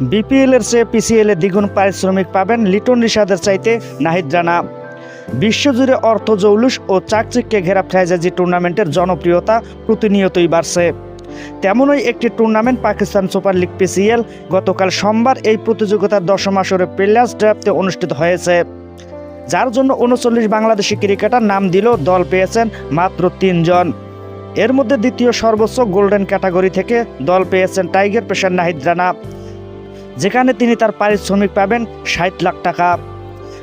BPL এর চেয়ে PCL এ দ্বিগুণ পারিশ্রমিক পাবেন লিটন রিশাদের চাইতে নাহিদ রানা। বিশ্বজুড়ে অর্থ জৌলুস ও চাকচিককে ঘেরা ফ্র্যাঞ্চাইজি টুর্নামেন্টের জনপ্রিয়তা প্রতিনিয়তই বাড়ছে। তেমনই একটি tournament Pakistan super league PSL গতকাল সোমবার এই প্রতিযোগিতার দশম আসরে প্লেয়ার্স ড্রাফটে অনুষ্ঠিত হয়েছে। যার জন্য উনচল্লিশ বাংলাদেশি ক্রিকেটার নাম দিল দল পেয়েছেন মাত্র তিনজন। এর মধ্যে দ্বিতীয় সর্বোচ্চ গোল্ডেন ক্যাটাগরি থেকে দল পেয়েছেন টাইগার পেশার নাহিদ রানা। যেখানে তিনি তার পারিশ্রমিক পাবেন ষাট লাখ টাকা।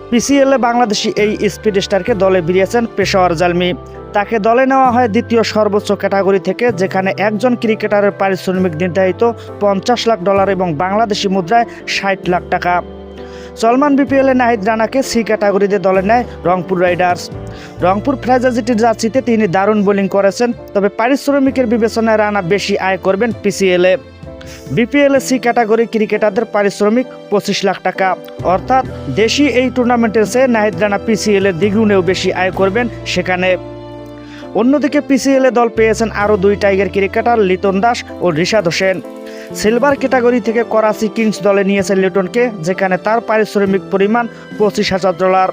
পিসিএলে বাংলাদেশি এই স্পিড স্টারকে দলে বেরিয়েছেন পেশাওয়ার জালমি। তাকে দলে নেওয়া হয় দ্বিতীয় সর্বোচ্চ ক্যাটাগরি থেকে, যেখানে একজন ক্রিকেটারের পারিশ্রমিক নির্ধারিত পঞ্চাশ লাখ ডলার এবং বাংলাদেশি মুদ্রায় ষাট লাখ টাকা। সলমান বিপিএলে নাহিদ রানাকে সি ক্যাটাগরিতে দলে নেয় রংপুর রাইডার্স। রংপুর ফ্র্যাঞ্চাইজিটির জার্সিতে তিনি দারুণ বোলিং করেছেন, তবে পারিশ্রমিকের বিবেচনায় রানা বেশি আয় করবেন পিসিএলে। বিপিএল সি ক্যাটাগরি ক্রিকেটারদের পারিশ্রমিক পঁচিশ লাখ টাকা। অর্থাৎ দেশি এই টুর্নামেন্টের চেয়ে নাহিদ রানা পিসিএল এর দ্বিগুণেও বেশি আয় করবেন সেখানে। অন্যদিকে পিসিএল দল পেয়েছেন আরও দুই টাইগার ক্রিকেটার লিটন দাস ও রিশাদ হোসেন। সিলভার ক্যাটাগরি থেকে করাচি কিংস দলে নিয়েছেন লিটনকে, যেখানে তার পারিশ্রমিক পরিমাণ পঁচিশ হাজার ডলার।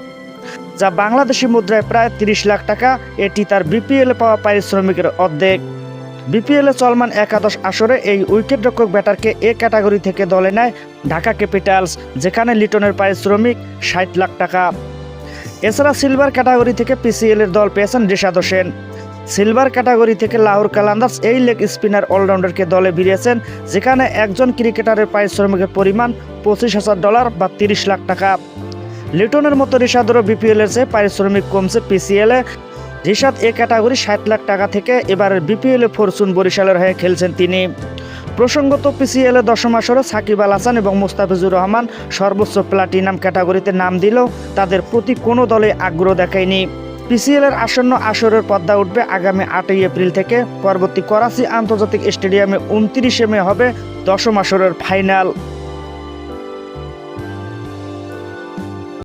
যা বাংলাদেশি মুদ্রায় প্রায় তিরিশ লাখ টাকা, এটি তার বিপিএল পাওয়া পারিশ্রমিকের অর্ধেক। বিপিএলে চলমান একাদশ আসরে এই উইকেটরক্ষক ব্যাটারকে এ ক্যাটাগরি থেকে দলে নেয় ঢাকা ক্যাপিটালস, যেখানে লিটনের পারিশ্রমিক ষাট লাখ টাকা। এছাড়া সিলভার ক্যাটাগরি থেকে পিসিএল এর দল পেয়েছেন রিশাদ হোসেন। সিলভার ক্যাটাগরি থেকে লাহোর কালান্দার্স এই লেগ স্পিনার অলরাউন্ডারকে দলে ভিড়িয়েছেন, যেখানে একজন ক্রিকেটারের পারিশ্রমিকের পরিমাণ পঁচিশ হাজার ডলার বা তিরিশ লাখ টাকা। লিটনের মতো রিশাদেরও বিপিএল এর চেয়ে পারিশ্রমিক কমছে পিসিএলে। রিশাদ এ ক্যাটাগরি ষাট লাখ টাকা থেকে এবারের বিপিএলে ফরচুন বরিশালের হয়ে খেলছেন তিনি। প্রসঙ্গত পিসিএলে দশম আসরে সাকিব আল হাসান এবং মুস্তাফিজুর রহমান সর্বোচ্চ প্লাটিনাম ক্যাটাগরিতে নাম দিলেও তাদের প্রতি কোনো দলে আগ্রহ দেখায়নি। পিসিএল এর আসন্ন আসরের পদ্মা উঠবে আগামী আটই এপ্রিল থেকে। পরবর্তী করাচি আন্তর্জাতিক স্টেডিয়ামে উনত্রিশে মে হবে দশম আসরের ফাইনাল।